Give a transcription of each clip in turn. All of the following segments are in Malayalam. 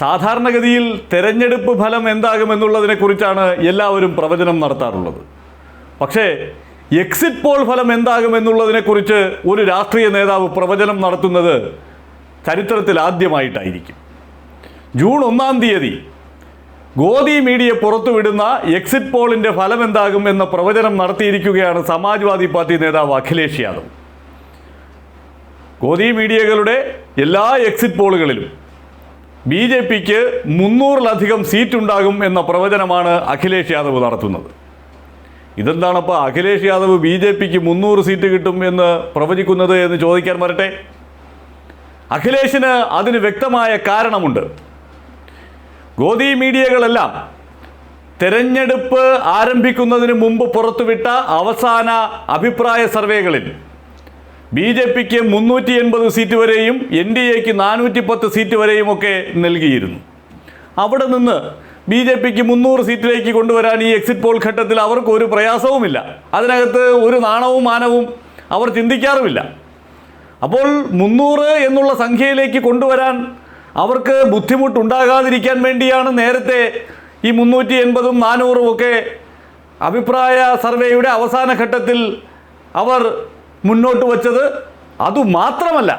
സാധാരണഗതിയിൽ തെരഞ്ഞെടുപ്പ് ഫലം എന്താകുമെന്നുള്ളതിനെക്കുറിച്ചാണ് എല്ലാവരും പ്രവചനം നടത്താറുള്ളത്. പക്ഷേ എക്സിറ്റ് പോൾ ഫലം എന്താകുമെന്നുള്ളതിനെക്കുറിച്ച് ഒരു രാഷ്ട്രീയ നേതാവ് പ്രവചനം നടത്തുന്നത് ചരിത്രത്തിൽ ആദ്യമായിട്ടായിരിക്കും. ജൂൺ ഒന്നാം തീയതി ഗോദി മീഡിയ പുറത്തുവിടുന്ന എക്സിറ്റ് പോളിന്റെ ഫലം എന്താകും എന്ന പ്രവചനം നടത്തിയിരിക്കുകയാണ് സമാജ്വാദി പാർട്ടി നേതാവ് അഖിലേഷ് യാദവ്. ഗോദി മീഡിയകളുടെ എല്ലാ എക്സിറ്റ് പോളുകളിലും ബി ജെ പിക്ക് മുന്നൂറിലധികം സീറ്റുണ്ടാകും എന്ന പ്രവചനമാണ് അഖിലേഷ് യാദവ് നടത്തുന്നത്. ഇതെന്താണപ്പോൾ അഖിലേഷ് യാദവ് ബി ജെ പിക്ക് മുന്നൂറ് സീറ്റ് കിട്ടും എന്ന് പ്രവചിക്കുന്നത് എന്ന് ചോദിക്കാൻ വരട്ടെ. അഖിലേഷിന് അതിന് വ്യക്തമായ കാരണമുണ്ട്. ഗോദി മീഡിയകളെല്ലാം തെരഞ്ഞെടുപ്പ് ആരംഭിക്കുന്നതിന് മുമ്പ് പുറത്തുവിട്ട അവസാന അഭിപ്രായ സർവേകളിൽ ബി ജെ പിക്ക് മുന്നൂറ്റി എൺപത് സീറ്റ് വരെയും എൻ ഡി എക്ക് നാനൂറ്റി പത്ത് സീറ്റ് വരെയും ഒക്കെ നൽകിയിരുന്നു. അവിടെ നിന്ന് ബി ജെ പിക്ക് മുന്നൂറ് സീറ്റിലേക്ക് കൊണ്ടുവരാൻ ഈ എക്സിറ്റ് പോൾ ഘട്ടത്തിൽ അവർക്ക് ഒരു പ്രയാസവുമില്ല. അതിനകത്ത് ഒരു നാണവും മാനവും അവർ ചിന്തിക്കാറുമില്ല. അപ്പോൾ മുന്നൂറ് എന്നുള്ള സംഖ്യയിലേക്ക് കൊണ്ടുവരാൻ അവർക്ക് ബുദ്ധിമുട്ടുണ്ടാകാതിരിക്കാൻ വേണ്ടിയാണ് നേരത്തെ ഈ മുന്നൂറ്റി എൺപതും നാനൂറും ഒക്കെ അഭിപ്രായ സർവേയുടെ അവസാന ഘട്ടത്തിൽ അവർ മുന്നോട്ട് വച്ചത് അതുമാത്രമല്ല.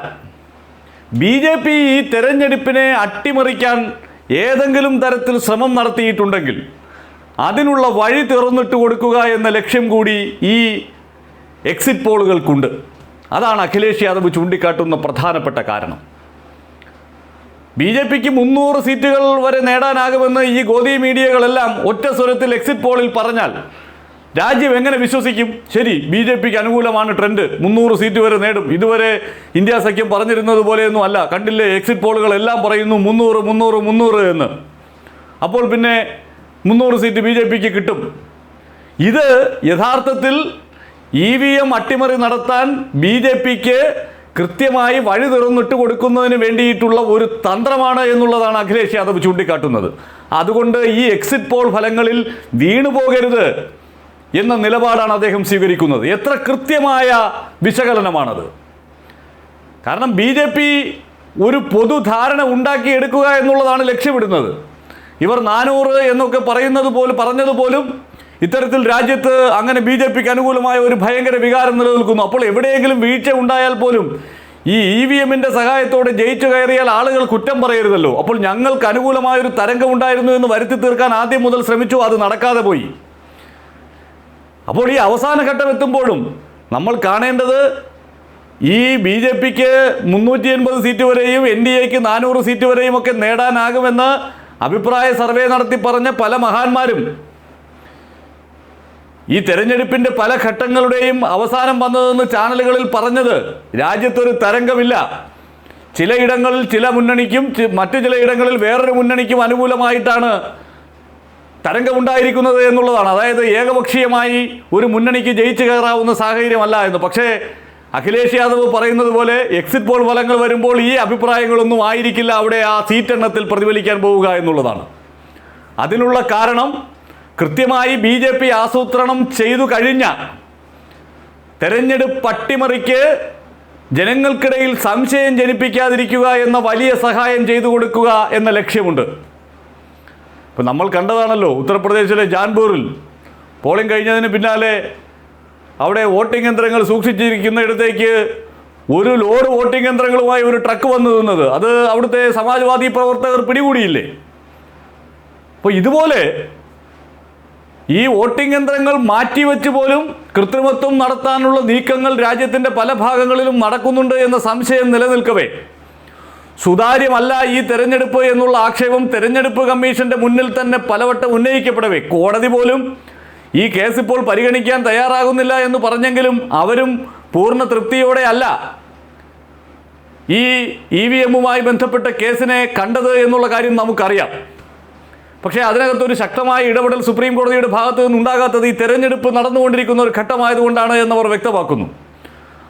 ബി ജെ പി ഈ തെരഞ്ഞെടുപ്പിനെ അട്ടിമറിക്കാൻ ഏതെങ്കിലും തരത്തിൽ ശ്രമം നടത്തിയിട്ടുണ്ടെങ്കിൽ അതിനുള്ള വഴി തുറന്നിട്ട് കൊടുക്കുക എന്ന ലക്ഷ്യം കൂടി ഈ എക്സിറ്റ് പോളുകൾക്കുണ്ട്. അതാണ് അഖിലേഷ് യാദവ് ചൂണ്ടിക്കാട്ടുന്ന പ്രധാനപ്പെട്ട കാരണം. ബി ജെ പിക്ക് മുന്നൂറ് സീറ്റുകൾ വരെ നേടാനാകുമെന്ന് ഈ ഗോദി മീഡിയകളെല്ലാം ഒറ്റ സ്വരത്തിൽ എക്സിറ്റ് പോളിൽ പറഞ്ഞാൽ രാജ്യം എങ്ങനെ വിശ്വസിക്കും? ശരി ബി ജെ പിക്ക് അനുകൂലമാണ് ട്രെൻഡ് മുന്നൂറ് സീറ്റ് വരെ നേടും. ഇതുവരെ ഇന്ത്യ സഖ്യം പറഞ്ഞിരുന്നത് പോലെയൊന്നും അല്ല. കണ്ടില്ലേ എക്സിറ്റ് പോളുകൾ എല്ലാം പറയുന്നു മുന്നൂറ് മുന്നൂറ് മുന്നൂറ് എന്ന്. അപ്പോൾ പിന്നെ മുന്നൂറ് സീറ്റ് ബി ജെ പിക്ക് കിട്ടും. ഇത് യഥാർത്ഥത്തിൽ ഇ വി എം അട്ടിമറി നടത്താൻ ബി ജെ പിക്ക് കൃത്യമായി വഴി തുറന്നിട്ട് കൊടുക്കുന്നതിന് വേണ്ടിയിട്ടുള്ള ഒരു തന്ത്രമാണ് എന്നുള്ളതാണ് അഖിലേഷ് യാദവ് ചൂണ്ടിക്കാട്ടുന്നത്. അതുകൊണ്ട് ഈ എക്സിറ്റ് പോൾ ഫലങ്ങളിൽ വീണുപോകരുത്. എന്ന നിലപാടാണ് അദ്ദേഹം സ്വീകരിക്കുന്നത്. എത്ര കൃത്യമായ വിശകലനമാണത്. കാരണം ബി ജെ പി ഒരു പൊതുധാരണ ഉണ്ടാക്കിയെടുക്കുക എന്നുള്ളതാണ് ലക്ഷ്യമിടുന്നത്. ഇവർ നാനൂറ് എന്നൊക്കെ പറയുന്നത് പോലും പറഞ്ഞതുപോലും ഇത്തരത്തിൽ രാജ്യത്ത് അങ്ങനെ ബി ജെ പിക്ക് അനുകൂലമായ ഒരു ഭയങ്കര വികാരം നിലനിൽക്കുന്നു. അപ്പോൾ എവിടെയെങ്കിലും വീഴ്ച ഉണ്ടായാൽ പോലും ഈ ഇ വി എമ്മിന്റെ സഹായത്തോടെ ജയിച്ചു കയറിയാൽ ആളുകൾ കുറ്റം പറയരുതല്ലോ. അപ്പോൾ ഞങ്ങൾക്ക് അനുകൂലമായൊരു തരംഗം ഉണ്ടായിരുന്നു എന്ന് വരുത്തി തീർക്കാൻ ആദ്യം മുതൽ ശ്രമിച്ചു അത് നടക്കാതെ പോയി. അപ്പോൾ ഈ അവസാന ഘട്ടം എത്തുമ്പോഴും നമ്മൾ കാണേണ്ടത് ഈ ബി ജെ പിക്ക് മുന്നൂറ്റി എൺപത് സീറ്റ് വരെയും എൻ ഡി എക്ക് നാനൂറ് സീറ്റ് വരെയും ഒക്കെ നേടാനാകുമെന്ന് അഭിപ്രായ സർവേ നടത്തി പറഞ്ഞ പല മഹാന്മാരും ഈ തെരഞ്ഞെടുപ്പിന്റെ പല ഘട്ടങ്ങളുടെയും അവസാനം വന്നതെന്ന് ചാനലുകളിൽ പറഞ്ഞത് രാജ്യത്തൊരു തരംഗമില്ല. ചിലയിടങ്ങളിൽ ചില മുന്നണിക്കും മറ്റു ചിലയിടങ്ങളിൽ വേറൊരു മുന്നണിക്കും അനുകൂലമായിട്ടാണ് തരംഗമുണ്ടായിരിക്കുന്നത് എന്നുള്ളതാണ്. അതായത് ഏകപക്ഷീയമായി ഒരു മുന്നണിക്ക് ജയിച്ചു കയറാവുന്ന സാഹചര്യമല്ല എന്ന്. പക്ഷേ അഖിലേഷ് യാദവ് പറയുന്നത് പോലെ എക്സിറ്റ് പോൾ ഫലങ്ങൾ വരുമ്പോൾ ഈ അഭിപ്രായങ്ങളൊന്നും ആയിരിക്കില്ല അവിടെ ആ സീറ്റ് എണ്ണത്തിൽ പ്രതിഫലിക്കാൻ പോവുക എന്നുള്ളതാണ്. അതിനുള്ള കാരണം കൃത്യമായി ബി ജെ പി ആസൂത്രണം ചെയ്തു കഴിഞ്ഞ തെരഞ്ഞെടുപ്പ് പട്ടിമറിക്ക് ജനങ്ങൾക്കിടയിൽ സംശയം ജനിപ്പിക്കാതിരിക്കുക എന്ന വലിയ സഹായം ചെയ്തു കൊടുക്കുക എന്ന ലക്ഷ്യമുണ്ട്. ഇപ്പം നമ്മൾ കണ്ടതാണല്ലോ ഉത്തർപ്രദേശിലെ ജാൻപൂരിൽ. പോളിംഗ് കഴിഞ്ഞതിന് പിന്നാലെ അവിടെ വോട്ടിംഗ് യന്ത്രങ്ങൾ സൂക്ഷിച്ചിരിക്കുന്ന സൂക്ഷിച്ചിരിക്കുന്നിടത്തേക്ക് ഒരു ലോഡ് വോട്ടിംഗ് യന്ത്രങ്ങളുമായി ഒരു ട്രക്ക് വന്നു നിന്നത്. അത് അവിടുത്തെ സമാജ്വാദി പ്രവർത്തകർ പിടികൂടിയില്ലേ? അപ്പോൾ ഇതുപോലെ ഈ വോട്ടിംഗ് യന്ത്രങ്ങൾ മാറ്റിവെച്ച് പോലും കൃത്രിമത്വം നടത്താനുള്ള നീക്കങ്ങൾ രാജ്യത്തിന്റെ പല ഭാഗങ്ങളിലും നടക്കുന്നുണ്ട് എന്ന സംശയം നിലനിൽക്കവേ. സുതാര്യമല്ല ഈ തെരഞ്ഞെടുപ്പ് എന്നുള്ള ആക്ഷേപം തെരഞ്ഞെടുപ്പ് കമ്മീഷന്റെ മുന്നിൽ തന്നെ പലവട്ടം ഉന്നയിക്കപ്പെടവേ. കോടതി പോലും ഈ കേസ് ഇപ്പോൾ പരിഗണിക്കാൻ തയ്യാറാകുന്നില്ല എന്ന് പറഞ്ഞെങ്കിലും അവരും പൂർണ തൃപ്തിയോടെ അല്ല ഈ ഇ വി എമ്മുമായി ബന്ധപ്പെട്ട കേസിനെ കണ്ടത് എന്നുള്ള കാര്യം നമുക്കറിയാം. പക്ഷേ അതിനകത്ത് ഒരു ശക്തമായ ഇടപെടൽ സുപ്രീം കോടതിയുടെ ഭാഗത്തു നിന്നുണ്ടാകാത്തത് ഈ തെരഞ്ഞെടുപ്പ് നടന്നുകൊണ്ടിരിക്കുന്ന ഒരു ഘട്ടമായതുകൊണ്ടാണ് എന്നവർ വ്യക്തമാക്കുന്നു.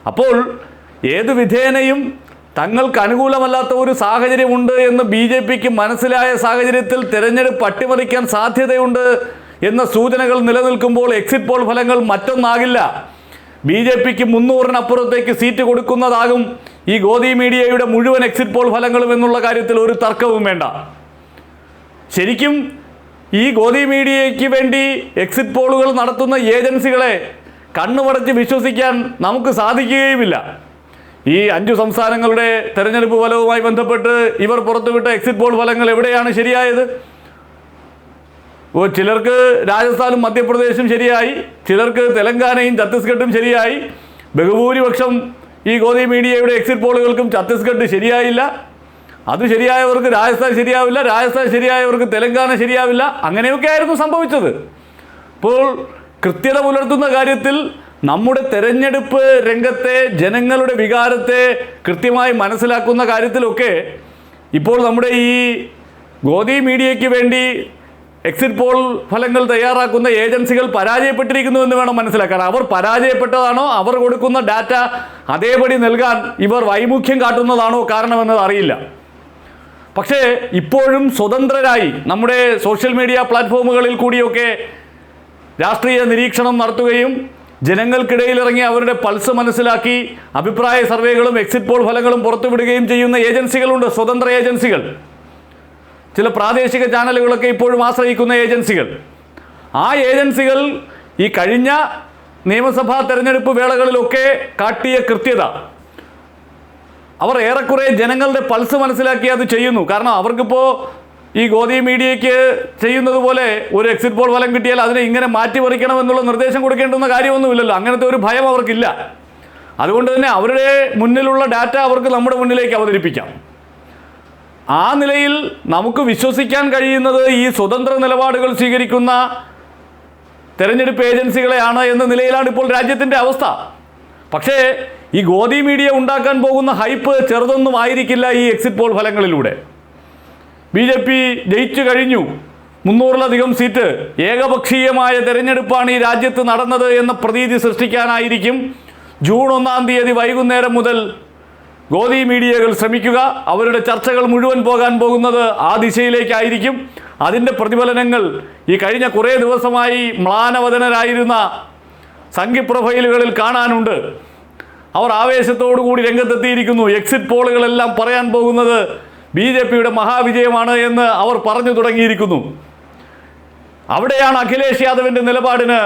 അപ്പോൾ ഏത് വിധേനയും തങ്ങൾക്ക് അനുകൂലമല്ലാത്ത ഒരു സാഹചര്യമുണ്ട് എന്ന് ബി ജെ പിക്ക് മനസ്സിലായ സാഹചര്യത്തിൽ തിരഞ്ഞെടുപ്പ് അട്ടിമറിക്കാൻ സാധ്യതയുണ്ട് എന്ന സൂചനകൾ നിലനിൽക്കുമ്പോൾ എക്സിറ്റ് പോൾ ഫലങ്ങൾ മറ്റൊന്നാകില്ല. ബി ജെ പിക്ക് മുന്നൂറിനപ്പുറത്തേക്ക് സീറ്റ് കൊടുക്കുന്നതാകും ഈ ഗോദി മീഡിയയുടെ മുഴുവൻ എക്സിറ്റ് പോൾ ഫലങ്ങളും എന്നുള്ള കാര്യത്തിൽ ഒരു തർക്കവും വേണ്ട. ശരിക്കും ഈ ഗോദി മീഡിയയ്ക്ക് വേണ്ടി എക്സിറ്റ് പോളുകൾ നടത്തുന്ന ഏജൻസികളെ കണ്ണുമടച്ച് വിശ്വസിക്കാൻ നമുക്ക് സാധിക്കുകയുമില്ല. ഈ അഞ്ചു സംസ്ഥാനങ്ങളുടെ തെരഞ്ഞെടുപ്പ് ഫലവുമായി ബന്ധപ്പെട്ട് ഇവർ പുറത്തുവിട്ട എക്സിറ്റ് പോൾ ഫലങ്ങൾ എവിടെയാണ് ശരിയായത്? ചിലർക്ക് രാജസ്ഥാനും മധ്യപ്രദേശും ശരിയായി ചിലർക്ക് തെലങ്കാനയും ഛത്തീസ്ഗഡും ശരിയായി. ബഹുഭൂരിപക്ഷം ഈ ഗോദി മീഡിയയുടെ എക്സിറ്റ് പോളുകൾക്കും ഛത്തീസ്ഗഡ് ശരിയായില്ല. അത് ശരിയായവർക്ക് രാജസ്ഥാൻ ശരിയാവില്ല രാജസ്ഥാൻ ശരിയായവർക്ക് തെലങ്കാന ശരിയാവില്ല. അങ്ങനെയൊക്കെ ആയിരുന്നു സംഭവിച്ചത്. അപ്പോൾ കൃത്യത പുലർത്തുന്ന കാര്യത്തിൽ നമ്മുടെ തെരഞ്ഞെടുപ്പ് രംഗത്തെ ജനങ്ങളുടെ വികാരത്തെ കൃത്യമായി മനസ്സിലാക്കുന്ന കാര്യത്തിലൊക്കെ ഇപ്പോൾ നമ്മുടെ ഈ ഗോദി മീഡിയയ്ക്ക് വേണ്ടി എക്സിറ്റ് പോൾ ഫലങ്ങൾ തയ്യാറാക്കുന്ന ഏജൻസികൾ പരാജയപ്പെട്ടിരിക്കുന്നു എന്ന് വേണം മനസ്സിലാക്കാൻ. അവർ പരാജയപ്പെട്ടതാണോ? അവർ കൊടുക്കുന്ന ഡാറ്റ അതേപടി നൽകാൻ ഇവർ വൈമുഖ്യം കാട്ടുന്നതാണോ കാരണമെന്നത് അറിയില്ല. പക്ഷേ ഇപ്പോഴും സ്വതന്ത്രരായി നമ്മുടെ സോഷ്യൽ മീഡിയ പ്ലാറ്റ്ഫോമുകളിൽ കൂടിയൊക്കെ രാഷ്ട്രീയ നിരീക്ഷണം നടത്തുകയും ജനങ്ങൾക്കിടയിൽ ഇറങ്ങി അവരുടെ പൾസ് മനസ്സിലാക്കി അഭിപ്രായ സർവേകളും എക്സിറ്റ് പോൾ ഫലങ്ങളും പുറത്തുവിടുകയും ചെയ്യുന്ന ഏജൻസികളുണ്ട് സ്വതന്ത്ര ഏജൻസികൾ. ചില പ്രാദേശിക ചാനലുകളൊക്കെ ഇപ്പോഴും ആശ്രയിക്കുന്ന ഏജൻസികൾ. ആ ഏജൻസികൾ ഈ കഴിഞ്ഞ നിയമസഭാ തെരഞ്ഞെടുപ്പ് വേളകളിലൊക്കെ കാട്ടിയ കൃത്യത. അവർ ഏറെക്കുറെ ജനങ്ങളുടെ പൾസ് മനസ്സിലാക്കി അത് ചെയ്യുന്നു. കാരണം അവർക്കിപ്പോൾ ഈ ഗോദി മീഡിയയ്ക്ക് ചെയ്യുന്നത് പോലെ ഒരു എക്സിറ്റ് പോൾ ഫലം കിട്ടിയാൽ അതിനെ ഇങ്ങനെ മാറ്റിമറിക്കണം എന്നുള്ള നിർദ്ദേശം കൊടുക്കേണ്ടുന്ന കാര്യമൊന്നുമില്ലല്ലോ. അങ്ങനത്തെ ഒരു ഭയം അവർക്കില്ല. അതുകൊണ്ട് തന്നെ അവരുടെ മുന്നിലുള്ള ഡാറ്റ അവർക്ക് നമ്മുടെ മുന്നിലേക്ക് അവതരിപ്പിക്കാം. ആ നിലയിൽ നമുക്ക് വിശ്വസിക്കാൻ കഴിയുന്നത് ഈ സ്വതന്ത്ര നിലപാടുകൾ സ്വീകരിക്കുന്ന തെരഞ്ഞെടുപ്പ് ഏജൻസികളെയാണ് എന്ന നിലയിലാണ് ഇപ്പോൾ രാജ്യത്തിന്റെ അവസ്ഥ. പക്ഷേ ഈ ഗോദി മീഡിയ ഉണ്ടാക്കാൻ പോകുന്ന ഹൈപ്പ് ചെറുതൊന്നും ആയിരിക്കില്ല ഈ എക്സിറ്റ് പോൾ ഫലങ്ങളിലൂടെ. ബി ജെ പി ജയിച്ചു കഴിഞ്ഞു. മുന്നൂറിലധികം സീറ്റ്. ഏകപക്ഷീയമായ തെരഞ്ഞെടുപ്പാണ് ഈ രാജ്യത്ത് നടന്നത് എന്ന പ്രതീതി സൃഷ്ടിക്കാനായിരിക്കും. ജൂൺ ഒന്നാം തീയതി വൈകുന്നേരം മുതൽ ഗോദി മീഡിയകൾ ശ്രമിക്കുക. അവരുടെ ചർച്ചകൾ മുഴുവൻ പോകാൻ പോകുന്നത് ആ ദിശയിലേക്കായിരിക്കും. അതിന്റെ പ്രതിഫലനങ്ങൾ ഈ കഴിഞ്ഞ കുറേ ദിവസമായി മ്ലാനവദനരായിരുന്ന സംഘി പ്രൊഫൈലുകളിൽ കാണാനുണ്ട്. അവർ ആവേശത്തോടു കൂടി രംഗത്തെത്തിയിരിക്കുന്നു. എക്സിറ്റ് പോളുകളെല്ലാം പറയാൻ പോകുന്നത് ബി ജെ പിയുടെ മഹാവിജയമാണ് എന്ന് അവർ പറഞ്ഞു തുടങ്ങിയിരിക്കുന്നു. അവിടെയാണ് അഖിലേഷ് യാദവിന്റെ നിലപാടിന്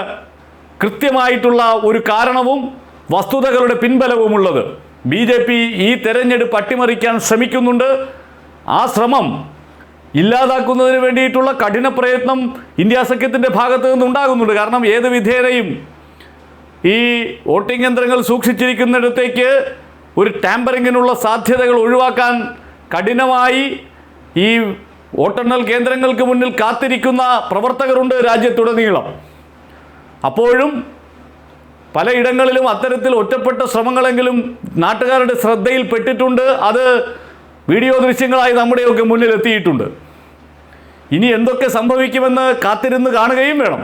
കൃത്യമായിട്ടുള്ള ഒരു കാരണവും വസ്തുതകളുടെ പിൻബലവുമുള്ളത്. ബി ജെ പി ഈ തെരഞ്ഞെടുപ്പ് അട്ടിമറിക്കാൻ ശ്രമിക്കുന്നുണ്ട്. ആ ശ്രമം ഇല്ലാതാക്കുന്നതിന് വേണ്ടിയിട്ടുള്ള കഠിന പ്രയത്നം ഇന്ത്യ സഖ്യത്തിന്റെ ഭാഗത്ത് നിന്നുണ്ടാകുന്നുണ്ട് കാരണം ഏത് വിധേനയും ഈ വോട്ടിംഗ് യന്ത്രങ്ങൾ സൂക്ഷിച്ചിരിക്കുന്നിടത്തേക്ക് ഒരു ടാമ്പറിങ്ങിനുള്ള സാധ്യതകൾ ഒഴിവാക്കാൻ കഠിനമായി ഈ വോട്ടെണ്ണൽ കേന്ദ്രങ്ങൾക്ക് മുന്നിൽ കാത്തിരിക്കുന്ന പ്രവർത്തകരുണ്ട് രാജ്യത്തുടനീളം. അപ്പോഴും പലയിടങ്ങളിലും അത്തരത്തിൽ ഒറ്റപ്പെട്ട ശ്രമങ്ങളെങ്കിലും നാട്ടുകാരുടെ ശ്രദ്ധയിൽപ്പെട്ടിട്ടുണ്ട് അത് വീഡിയോ ദൃശ്യങ്ങളായി നമ്മുടെയൊക്കെ മുന്നിലെത്തിയിട്ടുണ്ട്. ഇനി എന്തൊക്കെ സംഭവിക്കുമെന്ന് കാത്തിരുന്ന് കാണുകയും വേണം.